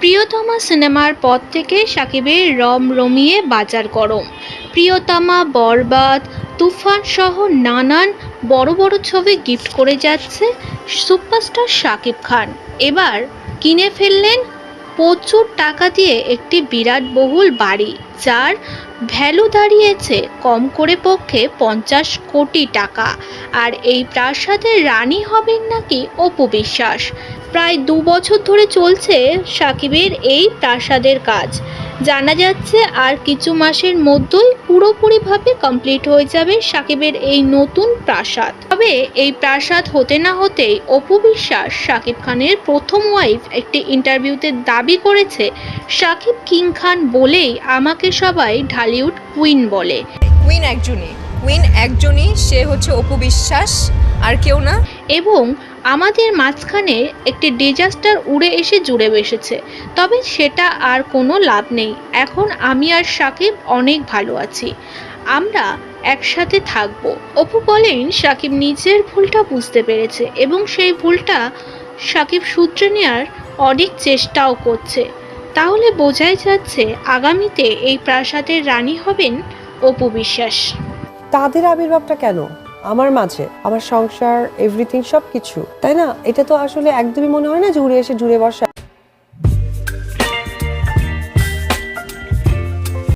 প্রিয়তমা সিনেমার পর থেকে সাকিবের রম রমিয়ে বাজার গরম। প্রিয়তমা, বরবাদ, তুফান সহ নানান বড় বড় ছবি গিফট করে যাচ্ছে সুপারস্টার সাকিব খান। এবার কিনে ফেললেন প্রচুর টাকা দিয়ে একটি বিরাট বহুল বাড়ি, যার ভ্যালু দাঁড়িয়েছে কম করে পক্ষে পঞ্চাশ কোটি টাকা। আর এই প্রাসাদের রানী হবেন নাকি অপু বিশ্বাস? প্রায় দু বছর ধরে চলছে সাকিবের এই প্রাসাদের কাজ। জানা যাচ্ছে আর কিছু মাসের মধ্যেই পুরোপুরিভাবে কমপ্লিট হয়ে যাবে সাকিবের এই নতুন প্রাসাদ। তবে এই প্রাসাদ হতে না হতেই অপু বিশ্বাস সাকিব খানের প্রথম ওয়াইফ একটি ইন্টারভিউতে দাবি করেছে, সাকিব কিং খান বলেই আমাকে সবাই ঢালিউড কুইন বলে। কুইন একজনই। কুইন একজনই সে হচ্ছে অপু বিশ্বাস আর কেউ না। এবং আমাদের মাঝখানে একটি ডিজাস্টার উড়ে এসে জুড়ে বসেছে। তবে সেটা আর কোনো লাভ নেই। এখন আমি আর সাকিব অনেক ভালো আছি। আমরা একসাথে থাকব। অপু বলেন সাকিব নিজের ভুলটা বুঝতে পেরেছে এবং সেই ভুলটা সাকিব সূত্রে নেওয়ার অনেক চেষ্টাও করছে। তাহলে বোঝাই যাচ্ছে আগামীতে এই প্রাসাদের রানী হবেন অপু বিশ্বাস। তাদের আবির্ভাবটা কেন? আমার মাঝে, আমার সংসার এভরিথিং সব কিছু তাই না? এটা তো আসলে একদমই মনে হয় না জুড়ে এসে জুড়ে বসা